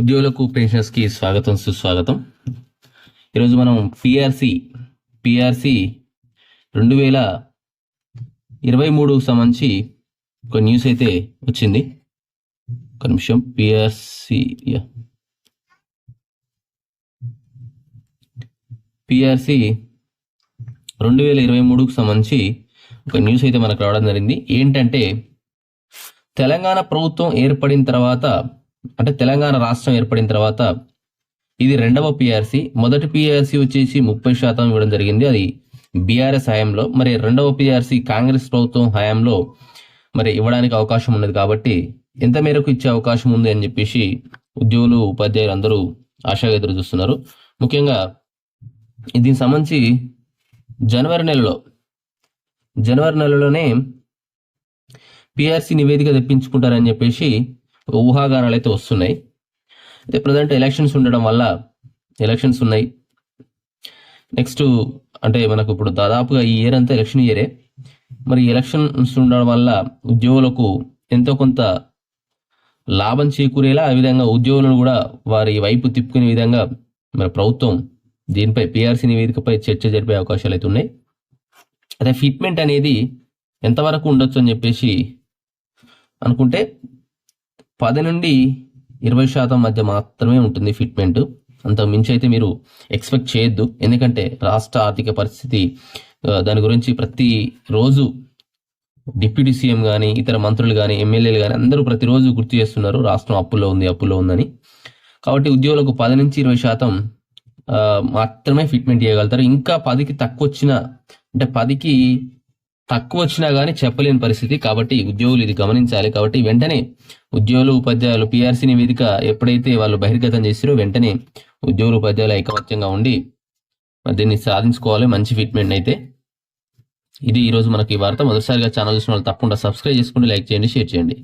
ఉద్యోగులకు పెన్షన్స్కి స్వాగతం సుస్వాగతం. ఈరోజు మనం పిఆర్సి పిఆర్సి రెండు వేల ఇరవై మూడుకు సంబంధించి ఒక న్యూస్ అయితే వచ్చింది. ఒక నిమిషం పిఆర్సి పిఆర్సి రెండు వేల ఇరవై మూడుకు సంబంధించి ఒక న్యూస్ అయితే మనకు రావడం జరిగింది. ఏంటంటే తెలంగాణ ప్రభుత్వం ఏర్పడిన తర్వాత అంటే తెలంగాణ రాష్ట్రం ఏర్పడిన తర్వాత ఇది రెండవ పిఆర్సి మొదటి పిఆర్సి వచ్చేసి ముప్పై శాతం ఇవ్వడం జరిగింది. అది బీఆర్ఎస్ హయాంలో. మరి రెండవ పిఆర్సి కాంగ్రెస్ ప్రభుత్వం హయాంలో మరి ఇవ్వడానికి అవకాశం ఉన్నది కాబట్టి ఎంత మేరకు ఇచ్చే అవకాశం ఉంది అని చెప్పేసి ఉద్యోగులు ఉపాధ్యాయులు అందరూ ఆశగా ఎదురు చూస్తున్నారు. ముఖ్యంగా దీనికి సంబంధించి జనవరి నెలలో జనవరి నెలలోనే పిఆర్సి నివేదిక తెప్పించుకుంటారని చెప్పేసి ఊహాగానాలు అయితే వస్తున్నాయి. అయితే ప్రజెంట్ ఎలక్షన్స్ ఉండడం వల్ల ఎలక్షన్స్ ఉన్నాయి. నెక్స్ట్ అంటే మనకు ఇప్పుడు దాదాపుగా ఈ ఇయర్ అంతా ఎలక్షన్ ఇయరే. మరి ఎలక్షన్స్ ఉండడం వల్ల ఉద్యోగులకు ఎంతో కొంత లాభం చేకూరేలా ఆ విధంగా ఉద్యోగులను కూడా వారి వైపు తిప్పుకునే విధంగా మరి ప్రభుత్వం దీనిపై పిఆర్సీ నివేదికపై చర్చ జరిపే అవకాశాలు అయితే ఉన్నాయి. అదే ఫిట్మెంట్ అనేది ఎంతవరకు ఉండొచ్చు అని చెప్పేసి అనుకుంటే పది నుండి ఇరవై శాతం మధ్య మాత్రమే ఉంటుంది ఫిట్మెంట్. అంత మించి అయితే మీరు ఎక్స్పెక్ట్ చేయొద్దు. ఎందుకంటే రాష్ట్ర ఆర్థిక పరిస్థితి దాని గురించి ప్రతి రోజు డిప్యూటీ సీఎం కానీ ఇతర మంత్రులు కానీ ఎమ్మెల్యేలు కానీ అందరూ ప్రతిరోజు గుర్తు చేస్తున్నారు. రాష్ట్రం అప్పుల్లో ఉంది అప్పుల్లో ఉందని. కాబట్టి ఉద్యోగులకు పది నుంచి ఇరవై శాతం మాత్రమే ఫిట్మెంట్ చేయగలుగుతారు ఇంకా పదికి తక్కువ వచ్చిన అంటే పదికి తక్కువ వచ్చినా కానీ చెప్పలేని పరిస్థితి కాబట్టి ఉద్యోగులు ఇది గమనించాలి కాబట్టి వెంటనే ఉద్యోగులు ఉపాధ్యాయులు పిఆర్సీ నివేదిక ఎప్పుడైతే వాళ్ళు బహిర్గతం చేసిరో వెంటనే ఉద్యోగులు ఉపాధ్యాయులు ఐకమత్యంగా ఉండి దీన్ని సాధించుకోవాలి. మంచి ఫిట్మెంట్ అయితే. ఇది ఈరోజు మనకి వార్త. మొదటిసారిగా ఛానల్ చూసిన వాళ్ళు తప్పకుండా సబ్స్క్రైబ్ చేసుకోండి లైక్ చేయండి షేర్ చేయండి.